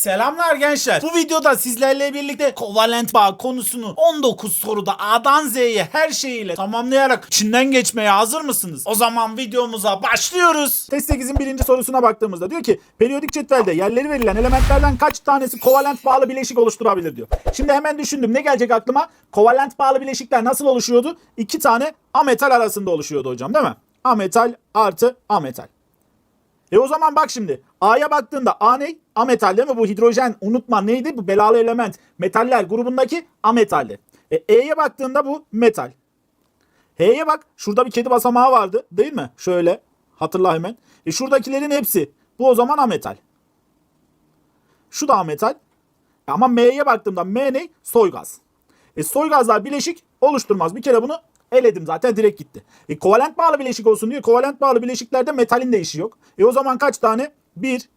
Selamlar gençler. Bu videoda sizlerle birlikte kovalent bağ konusunu 19 soruda A'dan Z'ye her şeyiyle tamamlayarak içinden geçmeye hazır mısınız? O zaman videomuza başlıyoruz. Test 8'in birinci sorusuna baktığımızda diyor ki periyodik cetvelde yerleri verilen elementlerden kaç tanesi kovalent bağlı bileşik oluşturabilir diyor. Şimdi hemen düşündüm ne gelecek aklıma? Kovalent bağlı bileşikler nasıl oluşuyordu? İki tane ametal arasında oluşuyordu hocam değil mi? Ametal artı ametal. E o zaman bak şimdi A'ya baktığında A ne? Ametal değil mi? Bu hidrojen unutma neydi? Bu belalı element. Metaller grubundaki ametalli. E, E'ye baktığında bu metal. H'ye bak. Şurada bir kedi basamağı vardı. Değil mi? Şöyle. Hatırla hemen. E şuradakilerin hepsi. Bu o zaman ametal. Şu da ametal. E Ama M'ye baktığımda M ne? Soy gaz. E soy gazlar bileşik oluşturmaz. Bir kere bunu eledim zaten direkt gitti. E kovalent bağlı bileşik olsun diyor. Kovalent bağlı bileşiklerde metalin de işi yok. E o zaman kaç tane? 1,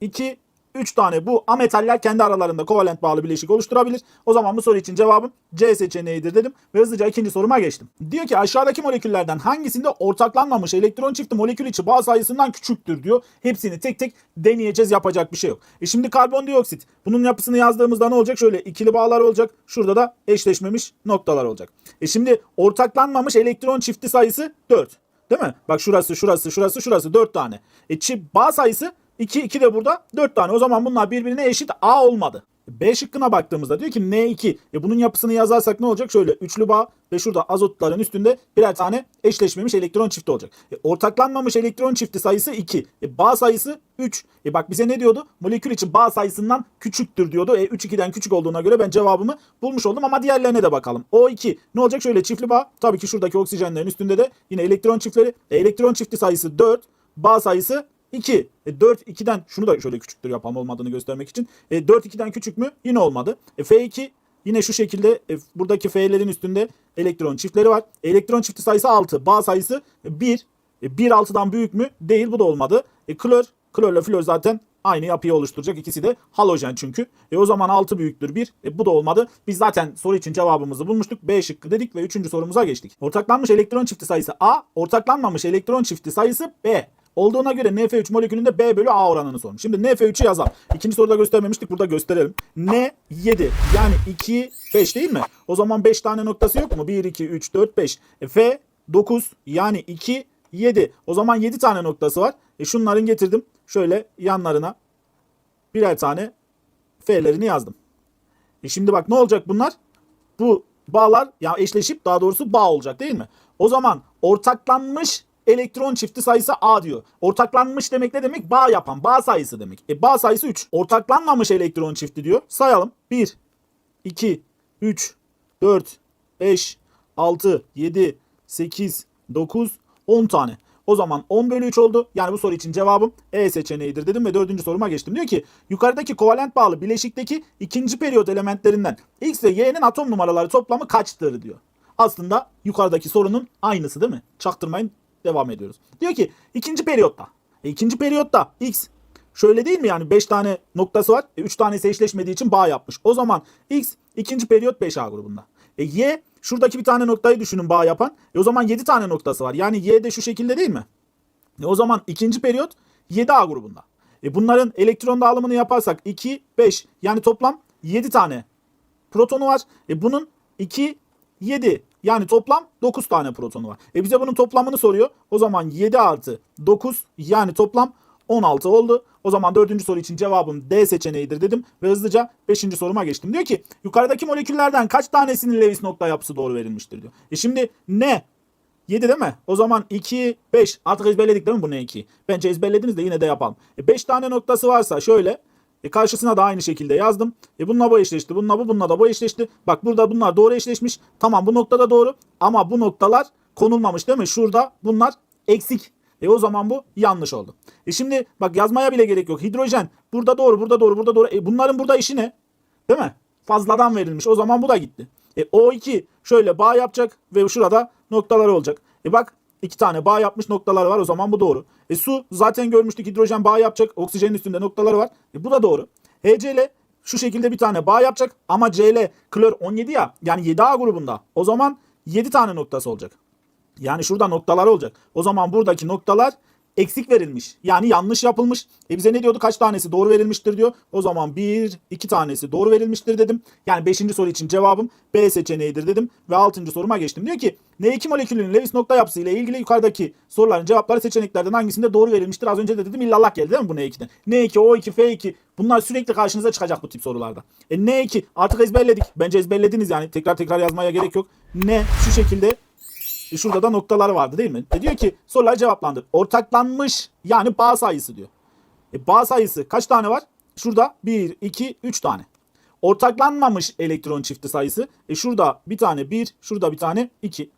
2, 3 tane bu ametaller kendi aralarında kovalent bağlı bileşik oluşturabilir. O zaman bu soru için cevabım C seçeneğidir dedim ve hızlıca ikinci soruma geçtim. Diyor ki aşağıdaki moleküllerden hangisinde ortaklanmamış elektron çifti molekül içi bağ sayısından küçüktür diyor. Hepsini tek tek deneyeceğiz yapacak bir şey yok. E şimdi karbondioksit bunun yapısını yazdığımızda ne olacak? Şöyle ikili bağlar olacak. Şurada da eşleşmemiş noktalar olacak. E şimdi ortaklanmamış elektron çifti sayısı 4. Değil mi? Bak şurası, şurası, şurası, şurası 4 tane. E çift bağ sayısı 2, 2 de burada 4 tane. O zaman bunlar birbirine eşit A olmadı. B şıkkına baktığımızda diyor ki N2. E bunun yapısını yazarsak ne olacak? Şöyle üçlü bağ ve şurada azotların üstünde birer tane eşleşmemiş elektron çifti olacak. E ortaklanmamış elektron çifti sayısı 2. E bağ sayısı 3. E bak bize ne diyordu? Molekül için bağ sayısından küçüktür diyordu. E 3 2'den küçük olduğuna göre ben cevabımı bulmuş oldum ama diğerlerine de bakalım. O2 ne olacak? Şöyle çiftli bağ. Tabii ki şuradaki oksijenlerin üstünde de yine elektron çiftleri. E elektron çifti sayısı 4. Bağ sayısı 2. E 4 2'den şunu da şöyle küçüktür yapalım olmadığını göstermek için. E 4 2'den küçük mü? Yine olmadı. E F2 yine şu şekilde e, buradaki F'lerin üstünde elektron çiftleri var. Elektron çifti sayısı 6. Bağ sayısı 1. E, 1 6'dan büyük mü? Değil bu da olmadı. E klor, klorla flor zaten aynı yapıyı oluşturacak. İkisi de halojen çünkü. E o zaman 6 büyüktür 1. E bu da olmadı. Biz zaten soru için cevabımızı bulmuştuk. B şıkkı dedik ve 3. sorumuza geçtik. Ortaklanmış elektron çifti sayısı A, ortaklanmamış elektron çifti sayısı B olduğuna göre NF3 molekülünde B bölü A oranını sormuş. Şimdi NF3'ü yazalım. İkinci soruda göstermemiştik. Burada gösterelim. N 7 yani 2 5 değil mi? O zaman 5 tane noktası yok mu? 1 2 3 4 5. E, F 9 yani 2 7. O zaman 7 tane noktası var. E şunların getirdim. Şöyle yanlarına birer tane F'lerini yazdım. E şimdi bak ne olacak bunlar? Bu bağlar ya eşleşip daha doğrusu bağ olacak değil mi? O zaman ortaklanmış elektron çifti sayısı A diyor. Ortaklanmış demek ne demek? Bağ yapan, bağ sayısı demek. E bağ sayısı 3. Ortaklanmamış elektron çifti diyor. Sayalım. 1, 2, 3, 4, 5, 6, 7, 8, 9, 10 tane. O zaman 10 bölü 3 oldu. Yani bu soru için cevabım E seçeneğidir dedim ve dördüncü soruma geçtim. Diyor ki yukarıdaki kovalent bağlı bileşikteki ikinci periyot elementlerinden X ve Y'nin atom numaraları toplamı kaçtır diyor. Aslında yukarıdaki sorunun aynısı değil mi? Çaktırmayın devam ediyoruz. Diyor ki ikinci periyotta. E, ikinci periyotta X şöyle değil mi yani 5 tane noktası var. 3 e, tanesi eşleşmediği için bağ yapmış. O zaman X ikinci periyot 5A grubunda. E, Y şuradaki bir tane noktayı düşünün bağ yapan. E, o zaman 7 tane noktası var. Yani Y de şu şekilde değil mi? E, o zaman ikinci periyot 7A grubunda. E, bunların elektron dağılımını yaparsak 2, 5 yani toplam 7 tane protonu var. E, bunun 2, 7 yani toplam 9 tane protonu var. E bize bunun toplamını soruyor. O zaman 7 artı 9 yani toplam 16 oldu. O zaman dördüncü soru için cevabım D seçeneğidir dedim ve hızlıca beşinci soruma geçtim. Diyor ki yukarıdaki moleküllerden kaç tanesinin Lewis nokta yapısı doğru verilmiştir diyor. E şimdi ne? 7 değil mi? O zaman 2, 5. Artık ezberledik değil mi bu ne 2? Bence ezberlediniz de yine de yapalım. E 5 tane noktası varsa şöyle e karşısına da aynı şekilde yazdım. E bununla bu eşleşti. Bununla bu bununla da bu eşleşti. Bak burada bunlar doğru eşleşmiş. Tamam bu noktada doğru. Ama bu noktalar konulmamış değil mi? Şurada bunlar eksik. E o zaman bu yanlış oldu. E şimdi bak yazmaya bile gerek yok. Hidrojen burada doğru, burada doğru, burada doğru. E bunların burada işi ne? Değil mi? Fazladan verilmiş. O zaman bu da gitti. E O2 şöyle bağ yapacak ve şurada noktalar olacak. E bak iki tane bağ yapmış noktalar var. O zaman bu doğru. E su zaten görmüştük hidrojen bağ yapacak. Oksijenin üstünde noktaları var. E bu da doğru. HCl şu şekilde bir tane bağ yapacak ama Cl klor 17 ya yani 7A grubunda. O zaman 7 tane noktası olacak. Yani şurada noktalar olacak. O zaman buradaki noktalar eksik verilmiş. Yani yanlış yapılmış. E bize ne diyordu? Kaç tanesi doğru verilmiştir diyor. O zaman bir, iki tanesi doğru verilmiştir dedim. Yani beşinci soru için cevabım B seçeneğidir dedim. Ve altıncı soruma geçtim. Diyor ki N2 molekülünün Lewis nokta yapısı ile ilgili yukarıdaki soruların cevapları seçeneklerden hangisinde doğru verilmiştir? Az önce de dedim illallah geldi değil mi bu N2'den? N2, O2, F2 bunlar sürekli karşınıza çıkacak bu tip sorularda. E N2 artık ezberledik. Bence ezberlediniz yani. Tekrar tekrar yazmaya gerek yok. N şu şekilde şurada da noktalar vardı değil mi? E diyor ki sorular cevaplandır. Ortaklanmış yani bağ sayısı diyor. E bağ sayısı kaç tane var? Şurada 1, 2, 3 tane. Ortaklanmamış elektron çifti sayısı. E şurada bir tane 1, şurada bir tane 2.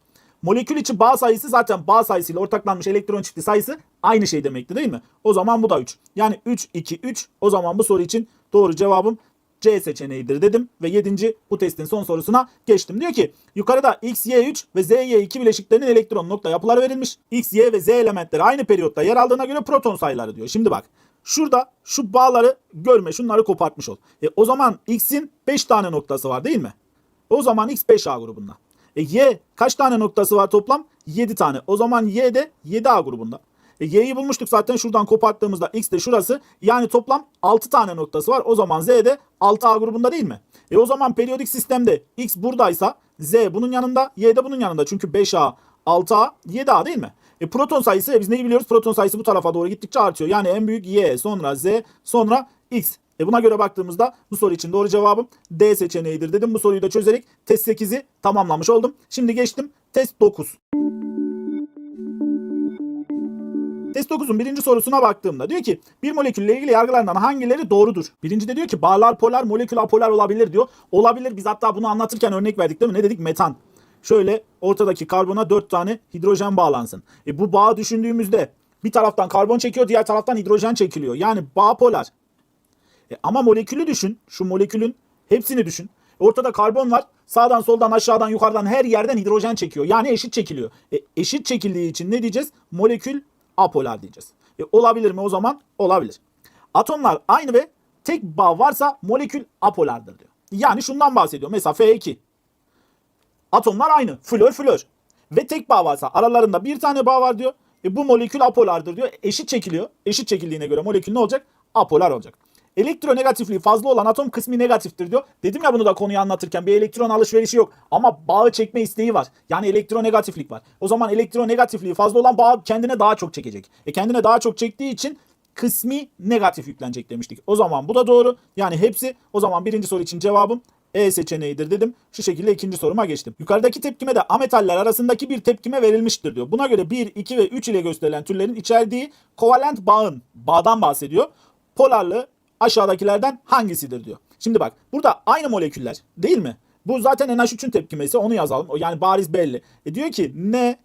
Molekül içi bağ sayısı zaten bağ sayısıyla ortaklanmış elektron çifti sayısı aynı şey demekti değil mi? O zaman bu da 3. Yani 3, 2, 3. O zaman bu soru için doğru cevabım C seçeneğidir dedim ve 7. bu testin son sorusuna geçtim. Diyor ki yukarıda X, Y 3 ve Z, Y 2 bileşiklerinin elektron nokta yapıları verilmiş. X, Y ve Z elementleri aynı periyotta yer aldığına göre proton sayıları diyor. Şimdi bak şurada şu bağları görme şunları kopartmış ol. E, o zaman X'in 5 tane noktası var değil mi? O zaman X 5A grubunda. E, Y kaç tane noktası var toplam? 7 tane. O zaman Y de 7A grubunda. E, Y'yi bulmuştuk zaten şuradan koparttığımızda X de şurası. Yani toplam 6 tane noktası var. O zaman Z de 6A grubunda değil mi? E o zaman periyodik sistemde X buradaysa Z bunun yanında Y de bunun yanında. Çünkü 5A, 6A, 7A değil mi? E proton sayısı e biz neyi biliyoruz? Proton sayısı bu tarafa doğru gittikçe artıyor. Yani en büyük Y, sonra Z, sonra X. E buna göre baktığımızda bu soru için doğru cevabım D seçeneğidir dedim. Bu soruyu da çözerek test 8'i tamamlamış oldum. Şimdi geçtim test 9. Test 9'un birinci sorusuna baktığımda diyor ki bir molekülle ilgili yargılarından hangileri doğrudur? Birinci de diyor ki bağlar polar molekül apolar olabilir diyor. Olabilir biz hatta bunu anlatırken örnek verdik değil mi? Ne dedik? Metan. Şöyle ortadaki karbona 4 tane hidrojen bağlansın. E bu bağı düşündüğümüzde bir taraftan karbon çekiyor diğer taraftan hidrojen çekiliyor. Yani bağ polar. E ama molekülü düşün. Şu molekülün hepsini düşün. Ortada karbon var. Sağdan soldan aşağıdan yukarıdan her yerden hidrojen çekiyor. Yani eşit çekiliyor. E, eşit çekildiği için ne diyeceğiz? Molekül apolar diyeceğiz. E, olabilir mi o zaman? Olabilir. Atomlar aynı ve tek bağ varsa molekül apolardır diyor. Yani şundan bahsediyor. Mesela F2. Atomlar aynı. Flör flör. Ve tek bağ varsa aralarında bir tane bağ var diyor. E, bu molekül apolardır diyor. Eşit çekiliyor. Eşit çekildiğine göre molekül ne olacak? Apolar olacak. Elektronegatifliği fazla olan atom kısmi negatiftir diyor. Dedim ya bunu da konuyu anlatırken bir elektron alışverişi yok. Ama bağı çekme isteği var. Yani elektronegatiflik var. O zaman elektronegatifliği fazla olan bağ kendine daha çok çekecek. E kendine daha çok çektiği için kısmi negatif yüklenecek demiştik. O zaman bu da doğru. Yani hepsi o zaman birinci soru için cevabım E seçeneğidir dedim. Şu şekilde ikinci soruma geçtim. Yukarıdaki tepkime de ametaller arasındaki bir tepkime verilmiştir diyor. Buna göre 1, 2 ve 3 ile gösterilen türlerin içerdiği kovalent bağın, bağdan bahsediyor. Polarlı aşağıdakilerden hangisidir diyor. Şimdi bak burada aynı moleküller değil mi? Bu zaten NH3'ün tepkimesi onu yazalım. Yani bariz belli. E diyor ki ne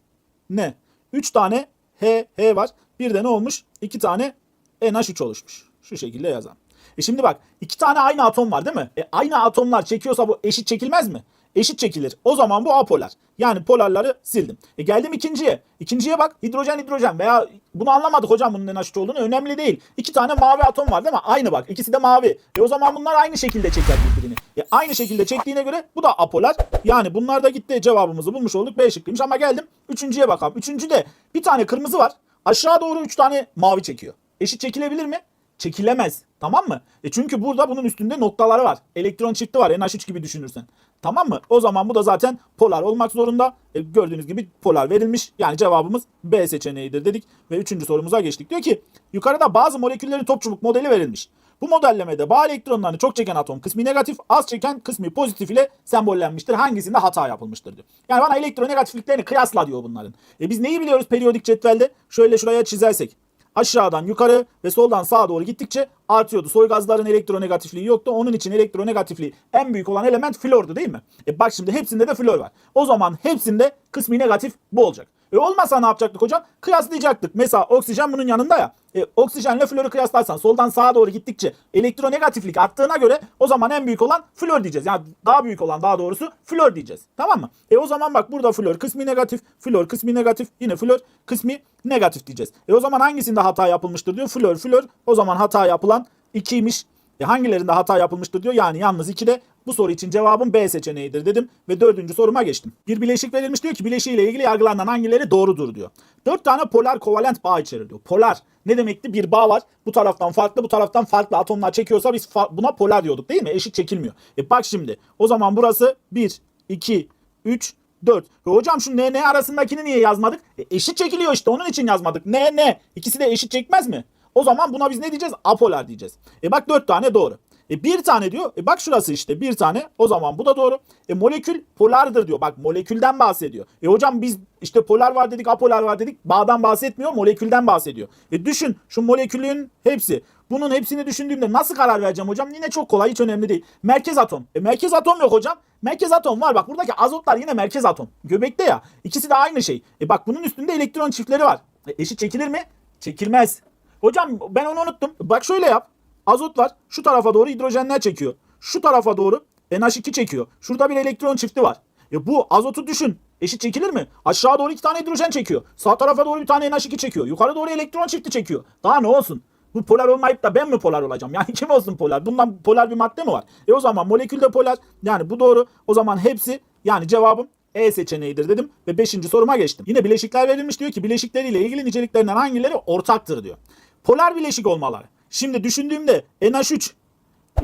ne? 3 tane H H var. Bir de ne olmuş? 2 tane NH3 oluşmuş. Şu şekilde yazalım. E şimdi bak iki tane aynı atom var değil mi? E aynı atomlar çekiyorsa bu eşit çekilmez mi? Eşit çekilir. O zaman bu apolar. Yani polarları sildim. E geldim ikinciye. İkinciye bak hidrojen hidrojen veya bunu anlamadık hocam bunun NH3 olduğunu önemli değil. İki tane mavi atom var değil mi? Aynı bak ikisi de mavi. E o zaman bunlar aynı şekilde çeker birbirini. E aynı şekilde çektiğine göre bu da apolar. Yani bunlar da gitti cevabımızı bulmuş olduk. B şıkkıymış ama geldim üçüncüye bakalım. Üçüncüde bir tane kırmızı var. Aşağı doğru üç tane mavi çekiyor. Eşit çekilebilir mi? Çekilemez. Tamam mı? E çünkü burada bunun üstünde noktaları var. Elektron çifti var. NH3 gibi düşünürsen. Tamam mı? O zaman bu da zaten polar olmak zorunda. E, gördüğünüz gibi polar verilmiş. Yani cevabımız B seçeneğidir dedik. Ve üçüncü sorumuza geçtik. Diyor ki yukarıda bazı moleküllerin top çubuk modeli verilmiş. Bu modellemede bağ elektronlarını çok çeken atom kısmi negatif, az çeken kısmi pozitif ile sembollenmiştir. Hangisinde hata yapılmıştır diyor. Yani bana elektronegatifliklerini kıyasla diyor bunların. E biz neyi biliyoruz periyodik cetvelde? Şöyle şuraya çizersek aşağıdan yukarı ve soldan sağa doğru gittikçe artıyordu. Soy gazların elektronegatifliği yoktu. Onun için elektronegatifliği en büyük olan element flordu değil mi? E bak şimdi hepsinde de flor var. O zaman hepsinde kısmi negatif bu olacak. E olmasa ne yapacaktık hocam? Kıyaslayacaktık. Mesela oksijen bunun yanında ya. E, oksijenle florü kıyaslarsan soldan sağa doğru gittikçe elektronegatiflik arttığına göre o zaman en büyük olan flor diyeceğiz. Yani daha büyük olan daha doğrusu flor diyeceğiz. Tamam mı? E o zaman bak burada flor kısmi negatif, flor kısmi negatif, yine flor kısmi negatif diyeceğiz. E o zaman hangisinde hata yapılmıştır diyor. Flor, flor. O zaman hata yapılan 2'ymiş. E hangilerinde hata yapılmıştır diyor. Yani yalnız 2'de bu soru için cevabım B seçeneğidir dedim ve dördüncü soruma geçtim. Bir bileşik verilmiş diyor ki bileşiğiyle ilgili yargılanan hangileri doğrudur diyor. Dört tane polar kovalent bağ içerir diyor. Polar ne demekti? Bir bağ var. Bu taraftan farklı, bu taraftan farklı atomlar çekiyorsa biz buna polar diyorduk değil mi? Eşit çekilmiyor. E bak şimdi. O zaman burası 1, 2, 3, 4. E hocam şu n n arasındakini niye yazmadık? E eşit çekiliyor işte onun için yazmadık. N n. İkisi de eşit çekmez mi? O zaman buna biz ne diyeceğiz? Apolar diyeceğiz. E bak 4 tane doğru. E bir tane diyor. E bak şurası işte bir tane. O zaman bu da doğru. E molekül polardır diyor. Bak molekülden bahsediyor. E hocam biz işte polar var dedik, apolar var dedik. Bağdan bahsetmiyor, molekülden bahsediyor. E düşün şu molekülün hepsi. Bunun hepsini düşündüğümde nasıl karar vereceğim hocam? Yine çok kolay, hiç önemli değil. Merkez atom. E merkez atom yok hocam. Merkez atom var. Bak buradaki azotlar yine merkez atom. Göbekte ya. İkisi de aynı şey. E bak bunun üstünde elektron çiftleri var. E eşit çekilir mi? Çekilmez. Hocam ben onu unuttum. Bak şöyle yap. Azot var. Şu tarafa doğru hidrojenler çekiyor. Şu tarafa doğru NH2 çekiyor. Şurada bir elektron çifti var. E bu azotu düşün. Eşit çekilir mi? Aşağı doğru iki tane hidrojen çekiyor. Sağ tarafa doğru bir tane NH2 çekiyor. Yukarı doğru elektron çifti çekiyor. Daha ne olsun? Bu polar olmayıp da ben mi polar olacağım? Yani kim olsun polar? Bundan polar bir madde mi var? E o zaman molekül de polar. Yani bu doğru. O zaman hepsi yani cevabım E seçeneğidir dedim ve 5. soruma geçtim. Yine bileşikler verilmiş diyor ki bileşikleriyle ilgili niceliklerinden hangileri ortaktır diyor. Polar bileşik olmaları. Şimdi düşündüğümde NH3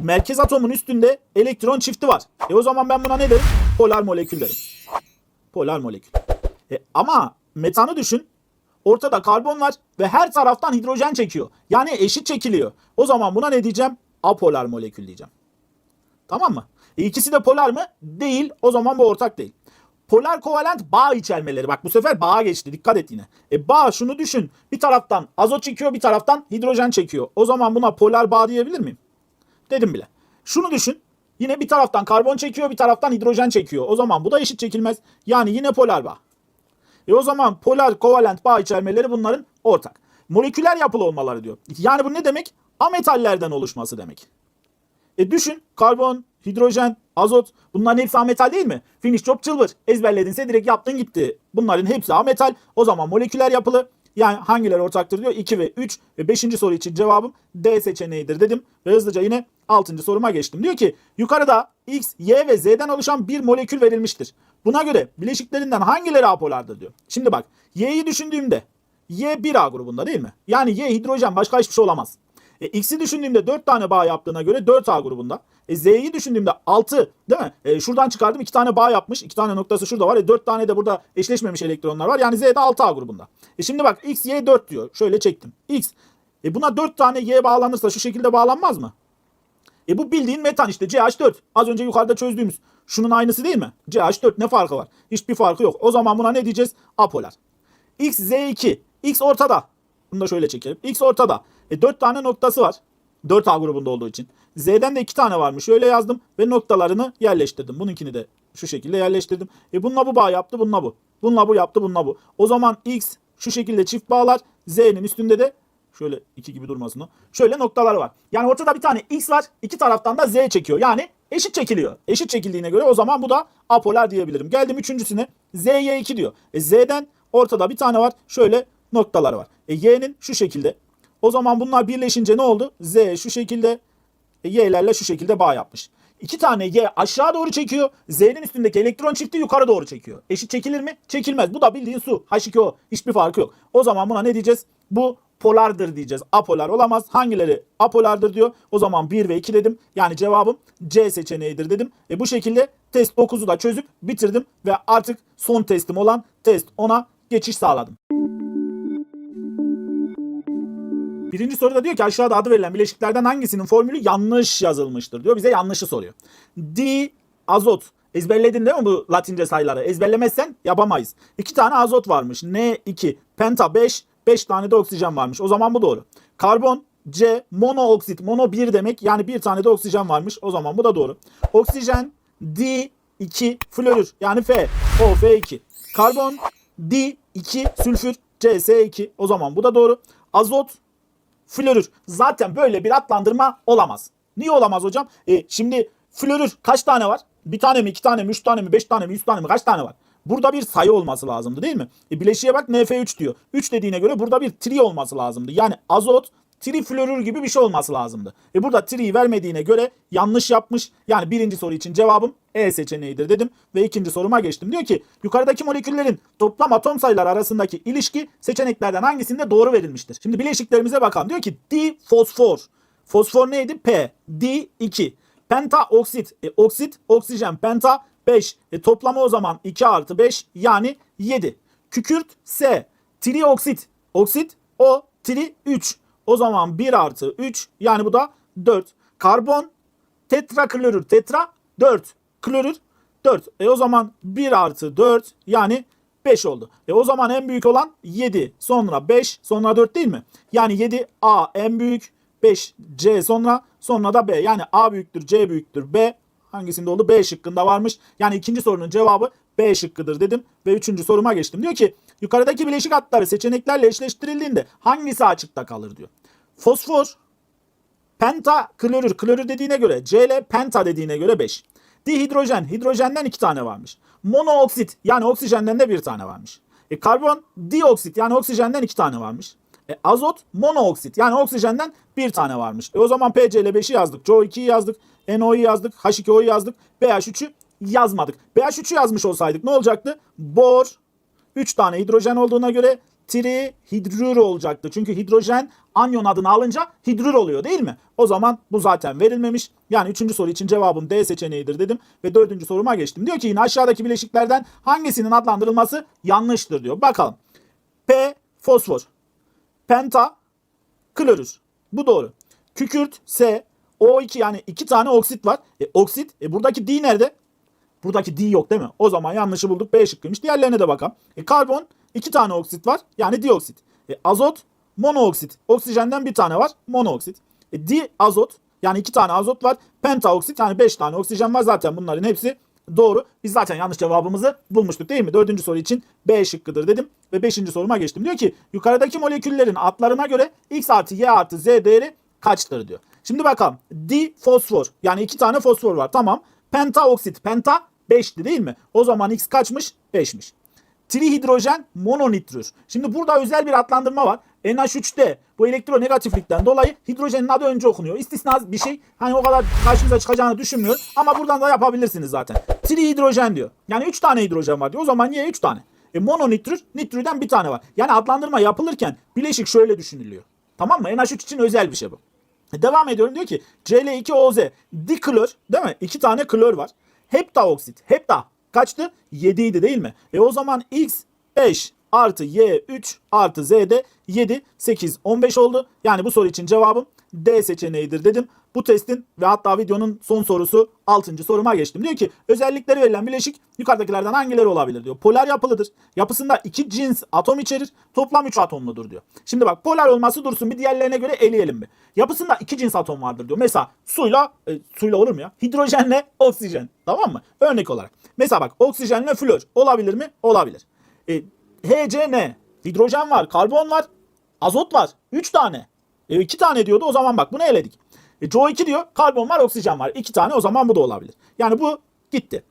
merkez atomun üstünde elektron çifti var. E o zaman ben buna ne derim? Polar molekül derim. Polar molekül. E ama metanı düşün. Ortada karbon var ve her taraftan hidrojen çekiyor. Yani eşit çekiliyor. O zaman buna ne diyeceğim? Apolar molekül diyeceğim. Tamam mı? E ikisi de polar mı? Değil. O zaman bu ortak değil. Polar kovalent bağ içermeleri. Bak bu sefer bağa geçti. Dikkat et yine. E bağ şunu düşün. Bir taraftan azot çekiyor bir taraftan hidrojen çekiyor. O zaman buna polar bağ diyebilir miyim? Dedim bile. Şunu düşün. Yine bir taraftan karbon çekiyor bir taraftan hidrojen çekiyor. O zaman bu da eşit çekilmez. Yani yine polar bağ. E o zaman polar kovalent bağ içermeleri bunların ortak. Moleküler yapılı olmaları diyor. Yani bu ne demek? Ametallerden oluşması demek. E düşün karbon, hidrojen, azot bunların hepsi ametal değil mi? Finish job çılbır. Ezberledinse direkt yaptın gitti. Bunların hepsi ametal. O zaman moleküler yapılı. Yani hangileri ortaktır diyor? 2 ve 3 ve 5. soru için cevabım D seçeneğidir dedim. Ve hızlıca yine 6. soruma geçtim. Diyor ki yukarıda X, Y ve Z'den oluşan bir molekül verilmiştir. Buna göre bileşiklerinden hangileri apolardır diyor. Şimdi bak Y'yi düşündüğümde Y 1A grubunda değil mi? Yani Y hidrojen başka hiçbir şey olamaz. E, X'i düşündüğümde 4 tane bağ yaptığına göre 4A grubunda. E, Z'yi düşündüğümde 6 değil mi? E, şuradan çıkardım 2 tane bağ yapmış. 2 tane noktası şurada var. E, 4 tane de burada eşleşmemiş elektronlar var. Yani Z'de 6A grubunda. E, şimdi bak X, Y 4 diyor. Şöyle çektim. X. E, buna 4 tane Y bağlanırsa şu şekilde bağlanmaz mı? E bu bildiğin metan işte CH4. Az önce yukarıda çözdüğümüz. Şunun aynısı değil mi? CH4 ne farkı var? Hiçbir farkı yok. O zaman buna ne diyeceğiz? Apolar. X, Z2. X ortada. Bunu da şöyle çekelim. X ortada. E 4 tane noktası var. 4A grubunda olduğu için. Z'den de 2 tane varmış. Öyle yazdım ve noktalarını yerleştirdim. Bununkini de şu şekilde yerleştirdim. E bununla bu bağ yaptı, bununla bu. Bununla bu yaptı, bununla bu. O zaman X şu şekilde çift bağlar. Z'nin üstünde de şöyle iki gibi durmasın o. Şöyle noktalar var. Yani ortada bir tane X var. iki taraftan da Z çekiyor. Yani eşit çekiliyor. Eşit çekildiğine göre o zaman bu da apolar diyebilirim. Geldim üçüncüsüne. ZY2 diyor. E Z'den ortada bir tane var. Şöyle noktalar var. E Y'nin şu şekilde. O zaman bunlar birleşince ne oldu? Z şu şekilde e, Y'lerle şu şekilde bağ yapmış. İki tane Y aşağı doğru çekiyor. Z'nin üstündeki elektron çifti yukarı doğru çekiyor. Eşit çekilir mi? Çekilmez. Bu da bildiğin su. H2O. Hiçbir farkı yok. O zaman buna ne diyeceğiz? Bu polardır diyeceğiz. Apolar olamaz. Hangileri apolardır diyor. O zaman 1 ve 2 dedim. Yani cevabım C seçeneğidir dedim. E bu şekilde test 9'u da çözüp bitirdim. Ve artık son testim olan test 10'a geçiş sağladım. Birinci soruda diyor ki aşağıda adı verilen bileşiklerden hangisinin formülü yanlış yazılmıştır diyor. Bize yanlışı soruyor. D azot. Ezberledin değil mi bu latince sayıları? Ezberlemezsen yapamayız. İki tane azot varmış. N2. Penta 5. 5 tane de oksijen varmış. O zaman bu doğru. Karbon C monooksit. Mono 1 demek. Yani bir tane de oksijen varmış. O zaman bu da doğru. Oksijen D2 florür. Yani F. O F2. Karbon D2 sülfür CS2. O zaman bu da doğru. Azot florür. Zaten böyle bir adlandırma olamaz. Niye olamaz hocam? E, şimdi florür kaç tane var? Bir tane mi, iki tane mi, üç tane mi, beş tane mi, yüz tane mi, kaç tane var? Burada bir sayı olması lazımdı değil mi? E, bileşiğe bak NF3 diyor. 3 dediğine göre burada bir tri olması lazımdı. Yani azot triflorür gibi bir şey olması lazımdı. E burada tri'yi vermediğine göre yanlış yapmış. Yani birinci soru için cevabım E seçeneğidir dedim ve ikinci soruma geçtim. Diyor ki yukarıdaki moleküllerin toplam atom sayıları arasındaki ilişki seçeneklerden hangisinde doğru verilmiştir? Şimdi bileşiklerimize bakalım. Diyor ki D fosfor. Fosfor neydi? P. D 2. Penta oksit. E, oksit, oksijen, penta 5. E, toplamı o zaman 2 artı 5 yani 7. Kükürt S. Trioksit. Oksit O. Tri 3. O zaman 1 artı 3 yani bu da 4. Karbon tetraklorür. Tetra 4. Klorür 4. E o zaman 1 artı 4 yani 5 oldu. E o zaman en büyük olan 7. Sonra 5 sonra 4 değil mi? Yani 7 A en büyük 5 C sonra sonra da B. Yani A büyüktür C büyüktür B. Hangisinde oldu? B şıkkında varmış. Yani ikinci sorunun cevabı B şıkkıdır dedim ve üçüncü soruma geçtim. Diyor ki yukarıdaki bileşik hatları seçeneklerle eşleştirildiğinde hangisi açıkta kalır diyor. Fosfor, penta, klorür. Klorür dediğine göre Cl, penta dediğine göre 5. Dihidrojen, hidrojenden 2 tane varmış. Monooksit yani oksijenden de 1 tane varmış. E, karbon dioksit yani oksijenden 2 tane varmış. E, azot monooksit yani oksijenden 1 tane varmış. E, o zaman PCl 5'i yazdık. CO2'yi yazdık. NO'yu yazdık. H2O'yu yazdık. BH3'ü yazmadık. BH3'ü yazmış olsaydık ne olacaktı? Bor 3 tane hidrojen olduğuna göre trihidrür olacaktı. Çünkü hidrojen anyon adını alınca hidrür oluyor değil mi? O zaman bu zaten verilmemiş. Yani üçüncü soru için cevabım D seçeneğidir dedim. Ve dördüncü soruma geçtim. Diyor ki yine aşağıdaki bileşiklerden hangisinin adlandırılması yanlıştır diyor. Bakalım. P fosfor. Penta klorür. Bu doğru. Kükürt S. O2 yani iki tane oksit var. E, oksit. E, buradaki D nerede? Buradaki D yok değil mi? O zaman yanlışı bulduk. B şıkkıymış. Diğerlerine de bakalım. E, karbon iki tane oksit var. Yani dioksit. E, azot monooksit. Oksijenden bir tane var. Monooksit. E, di azot yani iki tane azot var. Pentaoksit yani beş tane oksijen var. Zaten bunların hepsi doğru. Biz zaten yanlış cevabımızı bulmuştuk değil mi? Dördüncü soru için B şıkkıdır dedim. Ve beşinci soruma geçtim. Diyor ki yukarıdaki moleküllerin adlarına göre X artı Y artı Z değeri kaçtır diyor. Şimdi bakalım. Di fosfor. Yani iki tane fosfor var. Tamam. Pentaoksit. Penta 5'ti değil mi? O zaman X kaçmış? 5'miş. Trihidrojen mononitrür. Şimdi burada özel bir adlandırma var. NH3'te bu elektronegatiflikten dolayı hidrojenin adı önce okunuyor. İstisna bir şey. Hani o kadar karşınıza çıkacağını düşünmüyorum. Ama buradan da yapabilirsiniz zaten. Trihidrojen diyor. Yani 3 tane hidrojen var diyor. O zaman niye 3 tane? E mononitrür, nitrürden bir tane var. Yani adlandırma yapılırken bileşik şöyle düşünülüyor. Tamam mı? NH3 için özel bir şey bu. E, Devam ediyorum diyor ki Cl2OZ diklor değil mi? İki tane klor var. Heptaoksit. Hepta kaçtı? 7 idi değil mi? E o zaman X 5 artı Y 3 artı Z de 7 8 15 oldu. Yani bu soru için cevabım D seçeneğidir dedim. Bu testin ve hatta videonun son sorusu 6. soruma geçtim. Diyor ki özellikleri verilen bileşik yukarıdakilerden hangileri olabilir diyor. Polar yapılıdır. Yapısında iki cins atom içerir. Toplam 3 atomludur diyor. Şimdi bak polar olması dursun bir diğerlerine göre eleyelim bir. Yapısında iki cins atom vardır diyor. Mesela suyla e, suyla olur mu ya? Hidrojenle oksijen. Tamam mı? Örnek olarak. Mesela bak oksijenle flor olabilir mi? Olabilir. E, HCN hidrojen var, karbon var, azot var. 3 tane. E, 2 tane diyordu o zaman bak bunu eledik. E, CO2 diyor karbon var oksijen var. 2 tane o zaman bu da olabilir. Yani bu gitti.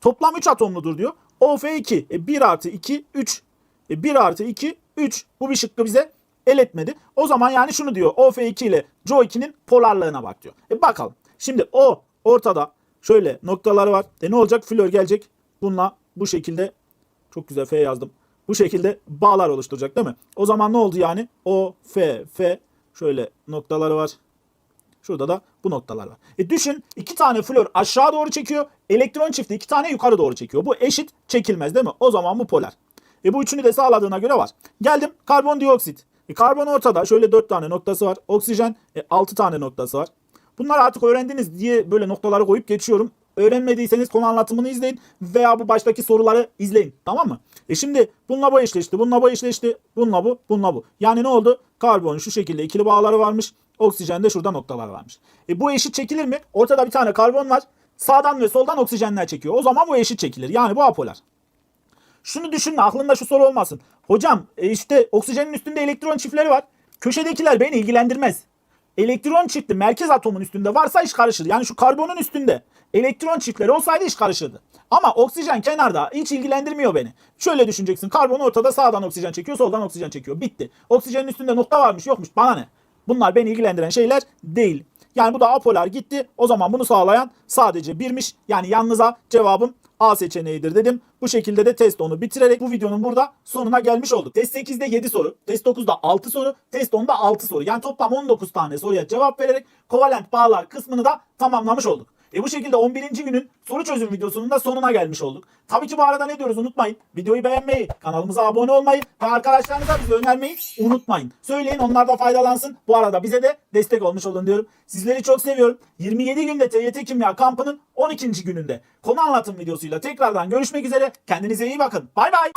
Toplam 3 atomludur diyor. OF2 e, 1 artı 2 3. E, 1 artı 2 3. Bu bir şıkkı bize el etmedi. O zaman yani şunu diyor OF2 ile CO2'nin polarlığına bak diyor. E bakalım. Şimdi o ortada şöyle noktaları var. E ne olacak? Flor gelecek. Bununla bu şekilde çok güzel F yazdım. Bu şekilde bağlar oluşturacak değil mi? O zaman ne oldu yani? O, F, F şöyle noktaları var. Şurada da bu noktalar var. E düşün iki tane flor aşağı doğru çekiyor. Elektron çifti iki tane yukarı doğru çekiyor. Bu eşit çekilmez değil mi? O zaman bu polar. E bu üçünü de sağladığına göre var. Geldim karbondioksit. E karbon ortada. Şöyle dört tane noktası var. Oksijen e, altı tane noktası var. Bunları artık öğrendiniz diye böyle noktaları koyup geçiyorum. Öğrenmediyseniz konu anlatımını izleyin veya bu baştaki soruları izleyin. Tamam mı? E şimdi bununla bu eşleşti, bununla bu eşleşti, bununla bu, bununla bu. Yani ne oldu? Karbon şu şekilde ikili bağları varmış. Oksijen de şurada noktalar varmış. E bu eşit çekilir mi? Ortada bir tane karbon var. Sağdan ve soldan oksijenler çekiyor. O zaman bu eşit çekilir. Yani bu apolar. Şunu düşünme aklında şu soru olmasın. Hocam e, işte oksijenin üstünde elektron çiftleri var. Köşedekiler beni ilgilendirmez. Elektron çifti merkez atomun üstünde varsa iş karışır. Yani şu karbonun üstünde elektron çiftleri olsaydı iş karışırdı. Ama oksijen kenarda hiç ilgilendirmiyor beni. Şöyle düşüneceksin. Karbon ortada sağdan oksijen çekiyor, soldan oksijen çekiyor. Bitti. Oksijenin üstünde nokta varmış, yokmuş. Bana ne? Bunlar beni ilgilendiren şeyler değil. Yani bu da apolar gitti. O zaman bunu sağlayan sadece birmiş. Yani yalnıza cevabım A seçeneğidir dedim. Bu şekilde de test 10'u bitirerek bu videonun burada sonuna gelmiş olduk. Test 8'de 7 soru, test 9'da 6 soru, test 10'da 6 soru. Yani toplam 19 tane soruya cevap vererek kovalent bağlar kısmını da tamamlamış olduk. E bu şekilde 11. günün soru çözüm videosunun da sonuna gelmiş olduk. Tabii ki bu arada ne diyoruz unutmayın. Videoyu beğenmeyi, kanalımıza abone olmayı ve arkadaşlarınıza bizi önermeyi unutmayın. Söyleyin onlar da faydalansın. Bu arada bize de destek olmuş olun diyorum. Sizleri çok seviyorum. 27 günde TYT Kimya kampının 12. gününde konu anlatım videosuyla tekrardan görüşmek üzere. Kendinize iyi bakın. Bay bay.